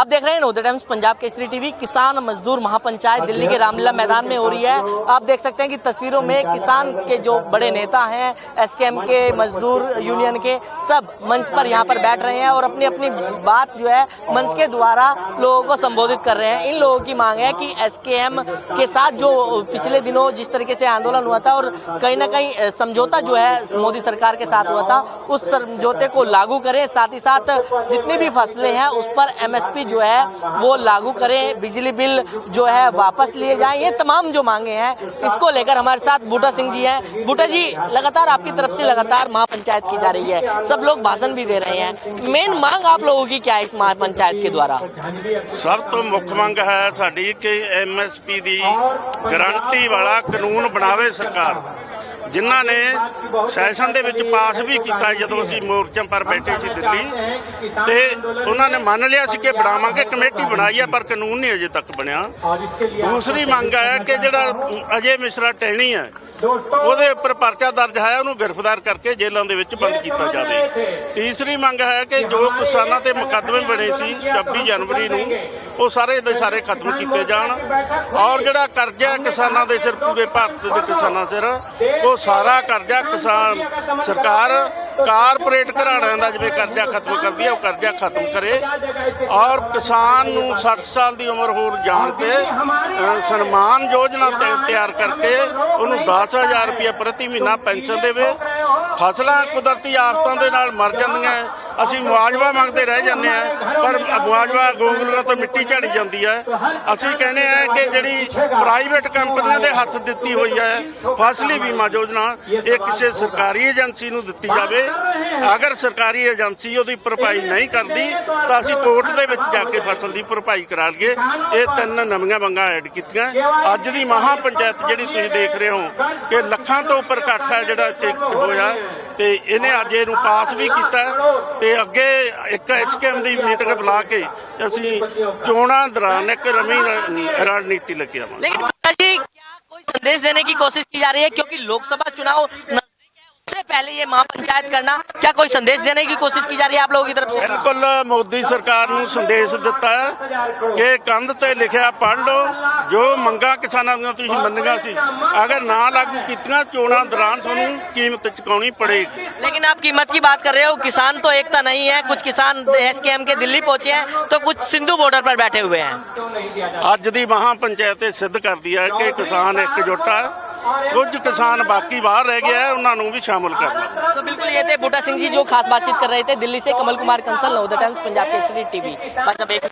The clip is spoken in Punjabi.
आप देख रहे हैं नोदर टाइम्स पंजाब केसरी टीवी, किसान मजदूर महापंचायत दिल्ली के रामलीला मैदान में हो रही है। आप देख सकते हैं कि तस्वीरों में किसान के जो बड़े नेता हैं, एसकेएम के, मजदूर यूनियन के, सब मंच पर यहाँ पर बैठ रहे हैं और अपनी अपनी बात जो है मंच के द्वारा लोगों को संबोधित कर रहे हैं। इन लोगों की मांग है कि एसकेएम के साथ जो पिछले दिनों जिस तरीके से आंदोलन हुआ था और कहीं ना कहीं समझौता जो है मोदी सरकार के साथ हुआ था, उस समझौते को लागू करें। साथ ही साथ जितनी भी फ़सलें हैं, उस पर एमएसपी जो है वो लागू करें बिजली बिल जो है वापस लिए जाएं ये तमाम जो मांगे हैं इसको लेकर हमारे साथ बूटा सिंह जी हैं बूटा जी लगातार आपकी तरफ से लगातार महापंचायत की जा रही है सब लोग भाषण भी दे रहे हैं मेन मांग आप लोगों की क्या है इस महापंचायत के द्वारा ਸਭ ਤੋਂ ਮੁੱਖ ਮੰਗ ਹੈ ਸਾਡੀ ਕਿ ਐਮਐਸਪੀ ਦੀ ਗਾਰੰਟੀ ਵਾਲਾ ਕਾਨੂੰਨ ਬਣਾਵੇ ਸਰਕਾਰ ਜਿਨ੍ਹਾਂ ਨੇ ਸੈਸ਼ਨ ਦੇ ਵਿੱਚ ਪਾਸ ਵੀ ਕੀਤਾ ਜਦੋਂ ਅਸੀਂ ਮੋਰਚਿਆਂ ਪਰ ਬੈਠੇ ਸੀ ਦਿੱਲੀ ਤੇ ਉਹਨਾਂ ਨੇ ਮੰਨ ਲਿਆ ਸੀ ਕਿ ਬਣਾਵਾਂਗੇ ਕਮੇਟੀ ਬਣਾਈ ਹੈ ਪਰ ਕਾਨੂੰਨ ਨਹੀਂ ਅਜੇ ਤੱਕ ਬਣਿਆ। ਦੂਸਰੀ ਮੰਗ ਹੈ ਕਿ ਜਿਹੜਾ ਅਜੇ ਮਿਸ਼ਰਾ ਟਹਿਣੀ ਹੈ ਉਹਦੇ ਉੱਪਰ ਪਰਚਾ ਦਰਜ ਹੈ ਉਹਨੂੰ ਗ੍ਰਿਫਤਾਰ ਕਰਕੇ ਜੇਲ੍ਹਾਂ ਦੇ ਵਿੱਚ ਬੰਦ ਕੀਤਾ ਜਾਵੇ। ਤੀਸਰੀ ਮੰਗ ਹੈ ਕਿ ਜੋ ਕਿਸਾਨਾਂ ਤੇ ਮੁਕੱਦਮੇ ਬਣੇ ਸੀ 26 ਜਨਵਰੀ ਨੂੰ ਉਹ ਸਾਰੇ ਦੇ ਸਾਰੇ ਖਤਮ ਕੀਤੇ ਜਾਣ। ਔਰ ਜਿਹੜਾ ਕਰਜ਼ਾ ਕਿਸਾਨਾਂ ਦੇ ਸਿਰ ਪੂਰੇ ਭਾਰਤ ਦੇ ਕਿਸਾਨਾਂ ਸਿਰ ਉਹ ਸਾਰਾ ਕਰਜ਼ਾ ਕਿਸਾਨ ਸਰਕਾਰ ਕਾਰਪੋਰੇਟ ਘਰਾਣਿਆਂ ਦਾ ਜਿਵੇਂ ਕਰਜ਼ਾ ਖਤਮ ਕਰਦੀ ਹੈ ਉਹ ਕਰਜ਼ਾ ਖਤਮ ਕਰੇ। ਔਰ ਕਿਸਾਨ ਨੂੰ 60 ਸਾਲ ਦੀ ਉਮਰ ਹੋਰ ਜਾਣ ਤੇ ਸਨਮਾਨ ਯੋਜਨਾ ਤਿ- ਤਿਆਰ ਕਰਕੇ ਉਹਨੂੰ 10000 ਰੁਪਏ ਪ੍ਰਤੀ ਮਹੀਨਾ ਪੈਨਸ਼ਨ ਦੇਵੇ। ਫਸਲਾਂ ਕੁਦਰਤੀ ਆਫਤਾਂ ਦੇ ਨਾਲ ਮਰ ਜਾਂਦੀਆਂ ਅਸੀਂ ਮੁਆਵਜ਼ਾ ਮੰਗਦੇ ਰਹਿ ਜਾਂਦੇ ਆ ਪਰ ਮੁਆਵਜ਼ਾ ਗੋਂਗਲੂਆਂ ਤੋਂ ਮਿੱਟੀ ਝਾੜੀ ਜਾਂਦੀ ਹੈ ਅਸੀਂ ਕਹਿੰਦੇ ਆ ਕਿ ਜਿਹੜੀ ਪ੍ਰਾਈਵੇਟ ਕੰਪਨੀਆਂ ਦੇ ਹੱਥ ਦਿੱਤੀ ਹੋਈ ਹੈ ਫਸਲੀ ਬੀਮਾ ਯੋਜਨਾ, ਇਹ ਕਿਸੇ ਸਰਕਾਰੀ ਏਜੰਸੀ ਨੂੰ ਦਿੱਤੀ ਜਾਵੇ। ਅਗਰ ਸਰਕਾਰੀ ਏਜੰਸੀ ਉਹਦੀ ਭਰਪਾਈ ਨਹੀਂ ਕਰਦੀ ਤਾਂ ਅਸੀਂ ਕੋਰਟ ਦੇ ਵਿੱਚ ਜਾ ਕੇ ਫਸਲ ਦੀ ਭਰਪਾਈ ਕਰਾ ਲਈਏ ਇਹ ਤਿੰਨ ਨਵੀਆਂ ਮੰਗਾਂ ਐਡ ਕੀਤੀਆਂ ਅੱਜ ਦੀ ਮਹਾ ਪੰਚਾਇਤ ਜਿਹੜੀ ਤੁਸੀਂ ਦੇਖ ਰਹੇ ਹੋ ਕਿ ਲੱਖਾਂ ਤੋਂ ਉੱਪਰ ਇਕੱਠ ਹੈ ਜਿਹੜਾ ਇੱਥੇ ਹੋਇਆ ਤੇ ਇਹਨੇ ਅੱਜ ਇਹਨੂੰ ਪਾਸ ਵੀ ਕੀਤਾ ਤੇ ਅੱਗੇ ਇੱਕ ਐਸਕੇਐਮ ਦੀ ਮੀਟਿੰਗ ਬੁਲਾ ਕੇ ਅਸੀਂ ਚੋਣਾਂ ਦੌਰਾਨ ਇੱਕ ਰਵੀ ਰ- ਰਣਨੀਤੀ ਲੈ ਕੇ ਆਵਾਂਗੇ लेकिन बूटा जी क्या कोई संदेश देने की कोशिश की जा रही है क्योंकि लोकसभा चुनाव नजदीक है उससे पहले ये महापंचायत करना क्या कोई संदेश देने की कोशिश की जा रही है आप लोगों की तरफ से ਬਿਲਕੁਲ ਮੋਦੀ ਸਰਕਾਰ ਨੂੰ ਸੰਦੇਸ਼ ਦਿੱਤਾ ਹੈ ਕਿ ਕੰਧ ਤੇ ਲਿਖਿਆ ਪੜ੍ਹ ਲਓ ਜੋ ਮੰਗਾਂ ਕਿਸਾਨਾਂ ਦੀਆਂ ਤੁਸੀਂ ਮੰਨੀਆਂ ਸੀ ਅਗਰ ਨਾ ਲਾਗੂ ਕੀਤੀਆਂ ਚੋਣਾਂ ਦੌਰਾਨ ਤੁਹਾਨੂੰ ਕੀਮਤ ਚੁਕਾਉਣੀ ਪੜੇਗੀ लेकिन आप कीमत की बात कर रहे हो किसान तो एकता नहीं है कुछ किसान एसकेएम के दिल्ली पहुंचे हैं तो कुछ सिंधु बॉर्डर पर बैठे हुए हैं ਅੱਜ ਦੀ ਮਹਾ ਪੰਚਾਇਤ ਇਹ ਸਿੱਧ ਕਰਦੀ ਹੈ ਕਿ ਕਿਸਾਨ ਇਕਜੁੱਟ ਹੈ ਕੁਝ किसान बाकी बाहर रह गया है उन्होंने भी शामिल करना तो बिल्कुल ये थे बूटा सिंह जी जो खास बातचीत कर रहे थे दिल्ली से Kamal Kumar Kansal Navodaya Times Punjab Kesari TV बस अब एक